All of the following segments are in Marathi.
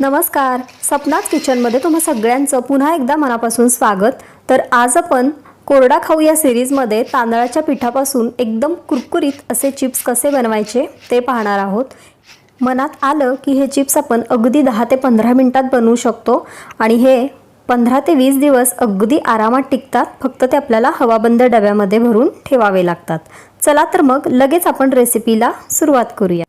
नमस्कार. सपनाच किचनमध्ये तुम्हा सगळ्यांचं पुन्हा एकदा मनापासून स्वागत. तर आज आपण कोरडा खाऊ या सिरीजमध्ये तांदळाच्या पिठापासून एकदम कुरकुरीत असे चिप्स कसे बनवायचे ते पाहणार आहोत. मनात आलं की हे चिप्स आपण अगदी दहा ते पंधरा मिनटात बनवू शकतो आणि हे पंधरा ते वीस दिवस अगदी आरामात टिकतात. फक्त ते आपल्याला हवाबंद डब्यामध्ये भरून ठेवावे लागतात. चला तर मग लगेच आपण रेसिपीला सुरुवात करूया.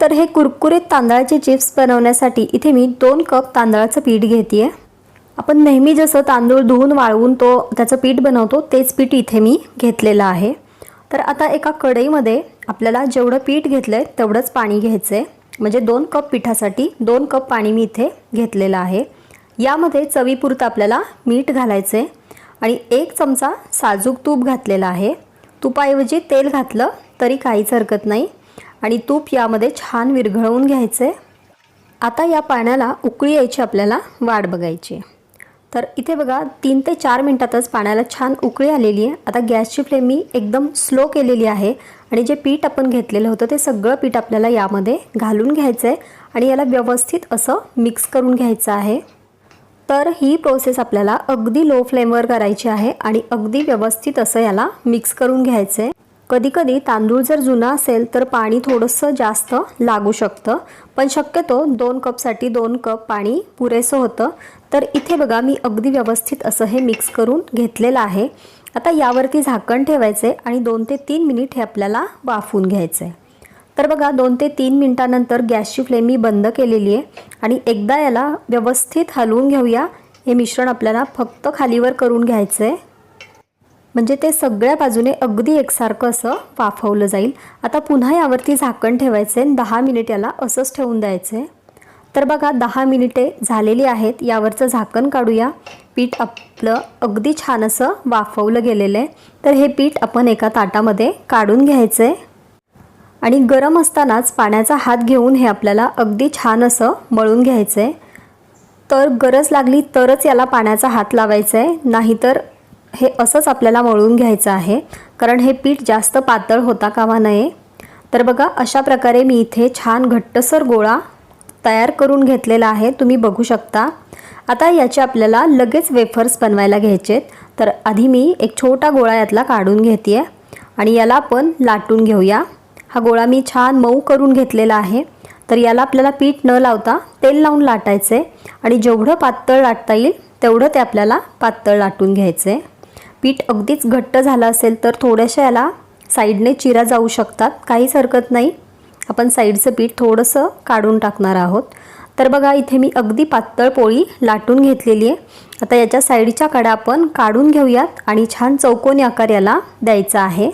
तर हे कुरकुरीत तांदळाचे चिप्स बनवण्यासाठी इथे मी दोन कप तांदळाचं पीठ घेते आपण नेहमी जसं तांदूळ धुवून वाळवून तो त्याचं पीठ बनवतो तेच पीठ इथे मी घेतलेलं आहे. तर आता एका कढईमध्ये आपल्याला जेवढं पीठ घेतलं आहे तेवढंच पाणी घ्यायचं आहे म्हणजे दोन कप पिठासाठी दोन कप पाणी मी इथे घेतलेलं आहे. यामध्ये चवीपुरतं आपल्याला मीठ घालायचं आहे आणि एक चमचा साजूक तूप घातलेला आहे. तुपाऐवजी तेल घातलं तरी काहीच हरकत नाही. आणि तूप यामध्ये छान विरघळवून घ्यायचं. आहे आता या पाण्याला उकळी यायची आपल्याला वाट बघायची. तर इथे बघा तीन ते चार मिनटातच पाण्याला छान उकळी आलेली आहे. आता गॅसची फ्लेम मी एकदम स्लो केलेली आहे आणि जे पीठ आपण घेतलेलं होतं ते सगळं पीठ आपल्याला यामध्ये घालून घ्यायचं आहे आणि याला व्यवस्थित असं मिक्स करून घ्यायचं आहे. तर ही प्रोसेस आपल्याला अगदी लो फ्लेमवर करायची आहे आणि अगदी व्यवस्थित असं याला मिक्स करून घ्यायचं आहे कधीकधी तांदूळ जर जुना असेल तर पाणी थोडंसं जास्त लागू शकतं पण शक्यतो दोन कपसाठी दोन कप पाणी पुरेसं होतं. तर इथे बघा मी अगदी व्यवस्थित असं हे मिक्स करून घेतलेलं आहे. आता यावरती झाकण ठेवायचे आणि दोन ते तीन मिनिट हे आपल्याला वाफवून घ्यायचं आहे तर बघा दोन ते तीन मिनटानंतर गॅसची फ्लेम मी बंद केलेली आहे आणि एकदा याला व्यवस्थित हलवून घेऊया. हे मिश्रण आपल्याला फक्त खालीवर करून घ्यायचं आहे म्हणजे ते सगळ्या बाजूने अगदी एकसारखं असं वाफवलं जाईल. आता पुन्हा यावरती झाकण ठेवायचं आहे दहा मिनिट याला असंच ठेवून द्यायचं आहे तर बघा दहा मिनिटे झालेली आहेत. यावरचं झाकण काढूया. पीठ आपलं अगदी छान असं वाफवलं गेलेलं आहे. तर हे पीठ आपण एका ताटामध्ये काढून घ्यायचं आहे आणि गरम असतानाच पाण्याचा हात घेऊन हे आपल्याला अगदी छान असं मळून घ्यायचं आहे तर गरज लागली तरच याला पाण्याचा हात लावायचा आहे नाहीतर हे असंच आपल्याला मळून घ्यायचं आहे. कारण हे पीठ जास्त पातळ होता कामा नये. तर बघा अशा प्रकारे मी इथे छान घट्टसर गोळा तयार करून घेतलेला आहे. तुम्ही बघू शकता. आता याचे आपल्याला लगेच वेफर्स बनवायला घ्यायचे तर आधी मी एक छोटा गोळा यातला काढून घेते आणि याला आपण लाटून घेऊया. हा गोळा मी छान मऊ करून घेतलेला आहे. तर याला आपल्याला पीठ न लावता तेल लावून लाटायचं आहे आणि जेवढं पातळ लाटता येईल तेवढं ते आपल्याला पातळ लाटून घ्यायचं आहे पीठ अगदीच घट्ट झालं असेल तर थोड्याशा याला साईडने चिरा जाऊ शकतात. काहीच हरकत नाही. आपण साईडचं पीठ थोडंसं काढून टाकणार आहोत. तर बघा इथे मी अगदी पातळ पोळी लाटून घेतलेली आहे. आता याच्या साईडच्या कडा आपण काढून घेऊयात आणि छान चौकोनी आकार याला द्यायचा आहे.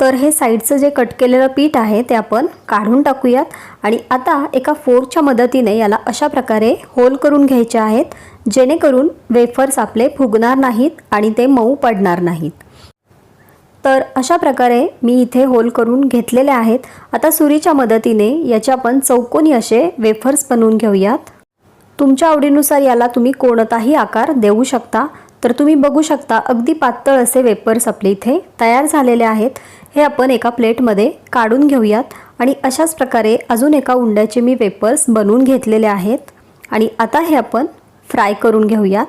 तर हे साईडचं जे कट केलेलं पीठ आहे ते आपण काढून टाकूयात. आणि आता एका फोर्कच्या मदतीने याला अशा प्रकारे होल करून घ्यायचे आहेत जेणेकरून वेफर्स आपले फुगणार नाहीत आणि ते मऊ पडणार नाहीत. तर अशा प्रकारे मी इथे होल करून घेतलेले आहेत. आता सुरीच्या मदतीने याचे आपण चौकोनी असे वेफर्स बनवून घेऊयात. तुमच्या आवडीनुसार याला तुम्ही कोणताही आकार देऊ शकता. तर तुम्ही बघू शकता अगदी पातळ असे वेपर्स आपले इथे तयार झालेले आहेत. हे आपण एका प्लेटमध्ये काढून घेऊयात. आणि अशाच प्रकारे अजून एका उंड्याचे मी वेपर्स बनवून घेतलेले आहेत. आणि आता हे आपण फ्राय करून घेऊयात.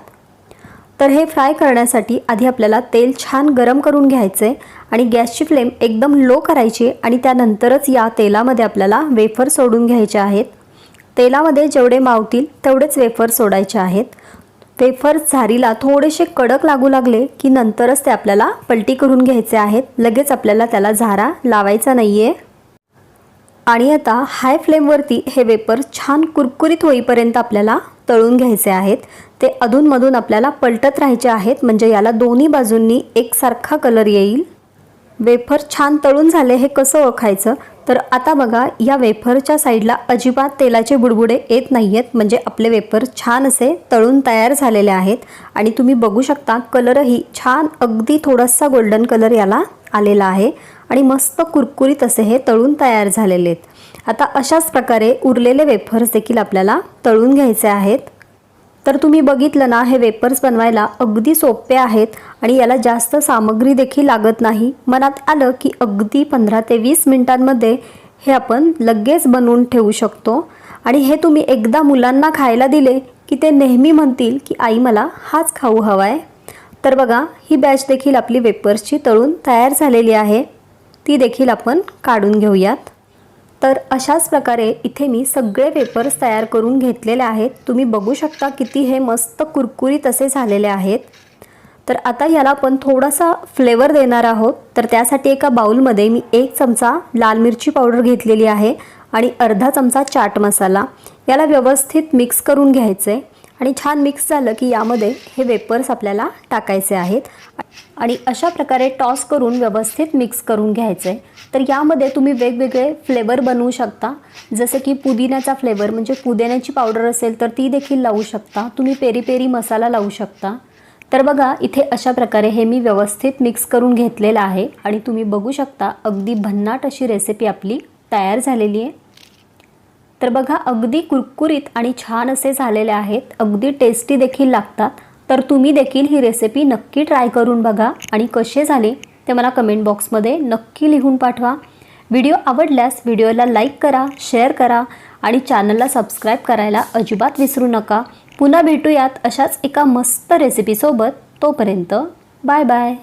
तर हे फ्राय करण्यासाठी आधी आपल्याला तेल छान गरम करून घ्यायचे आणि गॅसची फ्लेम एकदम लो करायची आणि त्यानंतरच या तेलामध्ये आपल्याला वेफर सोडून घ्यायचे आहेत. तेलामध्ये जेवढे मावतील तेवढेच वेफर सोडायचे आहेत. वेफर झारीला थोडेसे कडक लागू लागले की नंतरच ते आपल्याला पलटी करून घ्यायचे आहेत. लगेच आपल्याला त्याला झारा लावायचा नाही आहे आणि आता हाय फ्लेमवरती हे वेपर छान कुरकुरीत होईपर्यंत आपल्याला तळून घ्यायचे आहेत. ते अधूनमधून आपल्याला पलटत राहायचे आहेत. म्हणजे याला दोन्ही बाजूंनी एकसारखा कलर येईल. वेफर छान तळून झाले हे कसं ओळखायचं? तर आता बघा या वेफरच्या साईडला अजिबात तेलाचे बुडबुडे येत नाही आहेत म्हणजे आपले वेफर छान असे तळून तयार झालेले आहेत. आणि तुम्ही बघू शकता कलरही छान अगदी थोडासा गोल्डन कलर याला आलेला आहे. आणि मस्त कुरकुरीत असे हे तळून तयार झालेले आहेत. आता अशाच प्रकारे उरलेले वेफर्स देखील आपल्याला तळून घ्यायचे आहेत. तर तुम्ही बघितलं ना हे वेपर्स बनवायला अगदी सोपे आहेत आणि याला जास्त सामग्री देखील लागत नाही. मनात आलं की अगदी पंधरा ते वीस मिनटांमध्ये हे आपण लगेच बनवून ठेवू शकतो. आणि हे तुम्ही एकदा मुलांना खायला दिले की ते नेहमी म्हणतील की आई मला हाच खाऊ हवा आहे तर बघा ही बॅच देखील आपली वेपर्सची तळून तयार झालेली आहे. ती देखील आपण काढून घेऊयात. तर अशाच प्रकारे इथे मी सगळे पेपर्स तयार करून घेतलेले आहेत. तुम्ही बघू शकता किती हे मस्त कुरकुरीत असे झालेले आहेत. तर आता याला आपण थोडासा फ्लेवर देणार आहोत. तर त्यासाठी एका बाउलमध्ये मी एक चमचा लाल मिरची पावडर घेतलेली आहे आणि अर्धा चमचा चाट मसाला. याला व्यवस्थित मिक्स करून घ्यायचं. आहे आणि छान मिक्स झालं की यामध्ये हे वेपर्स आपल्याला टाकायचे आहेत. आणि अशा प्रकारे टॉस करून व्यवस्थित मिक्स करून घ्यायचं. आहे तर यामध्ये तुम्ही वेगवेगळे फ्लेवर बनवू शकता. जसं की पुदिन्याचा फ्लेवर म्हणजे पुदिन्याची पावडर असेल तर ती देखील लावू शकता. तुम्ही पेरी पेरी मसाला लावू शकता. तर बघा इथे अशा प्रकारे हे मी व्यवस्थित मिक्स करून घेतलेलं आहे. आणि तुम्ही बघू शकता अगदी भन्नाट अशी रेसिपी आपली तयार झालेली आहे. तर बघा अगदी कुरकुरीत आणि छान असे झालेले आहेत. अगदी टेस्टी देखील लागतात. तर तुम्ही देखील ही रेसिपी नक्की ट्राय करून बघा. आणि कसे झाले ते मला कमेंट बॉक्समध्ये नक्की लिहून पाठवा. व्हिडिओ आवडल्यास व्हिडिओला लाईक करा शेअर करा आणि चॅनलला सबस्क्राईब करायला अजिबात विसरू नका. पुन्हा भेटूयात अशाच एका मस्त रेसिपीसोबत तोपर्यंत बाय बाय